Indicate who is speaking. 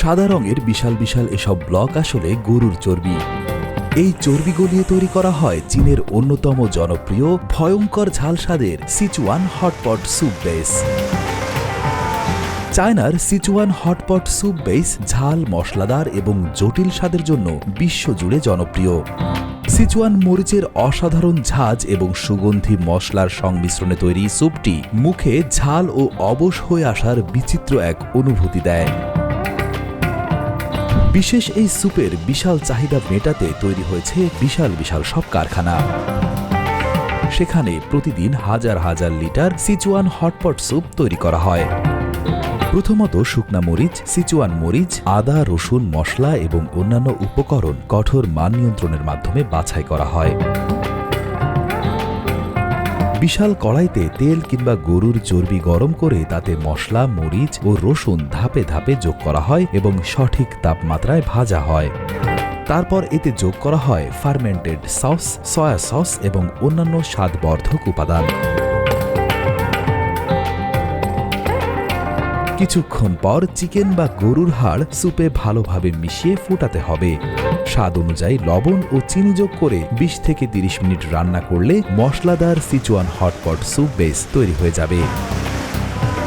Speaker 1: সাদা রঙের বিশাল বিশাল এসব ব্লক আসলে গরুর চর্বি। এই চর্বি গলিয়ে তৈরি করা হয় চীনের অন্যতম জনপ্রিয়, ভয়ঙ্কর ঝাল স্বাদের সিচুয়ান হটপট স্যুপ বেস। চায়নার সিচুয়ান হটপট স্যুপ বেস ঝাল, মশলাদার এবং জটিল স্বাদের জন্য বিশ্বজুড়ে জনপ্রিয়। সিচুয়ান মরিচের অসাধারণ ঝাঁজ এবং সুগন্ধি মশলার সংমিশ্রণে তৈরি স্যুপটি মুখে ঝাল ও অবশ হয়ে আসার বিচিত্র এক অনুভূতি দেয়। বিশেষ এই স্যুপের বিশাল চাহিদা মেটাতে তৈরি হয়েছে বিশাল বিশাল সব কারখানা। সেখানে প্রতিদিন হাজার হাজার লিটার সিচুয়ান হটপট স্যুপ তৈরি করা হয়। প্রথমত শুকনা মরিচ, সিচুয়ান মরিচ, আদা, রসুন, মশলা এবং অন্যান্য উপকরণ কঠোর মান নিয়ন্ত্রণের মাধ্যমে বাছাই করা হয়। বিশাল কড়াইতে তেল কিংবা গরুর চর্বি গরম করে তাতে মশলা, মরিচ ও রসুন ধাপে ধাপে যোগ করা হয় এবং সঠিক তাপমাত্রায় ভাজা হয়। তারপর এতে যোগ করা হয় ফার্মেন্টেড সস, সয়া সস এবং অন্যান্য স্বাদবর্ধক উপাদান। কিছুক্ষণ পর চিকেন বা গরুর হাড় স্যুপে ভালোভাবে মিশিয়ে ফোটাতে হবে। স্বাদ অনুযায়ী লবণ ও চিনি যোগ করে ২০ থেকে ৩০ মিনিট রান্না করলে মশলাদার সিচুয়ান হটপট স্যুপ বেস তৈরি হয়ে যাবে।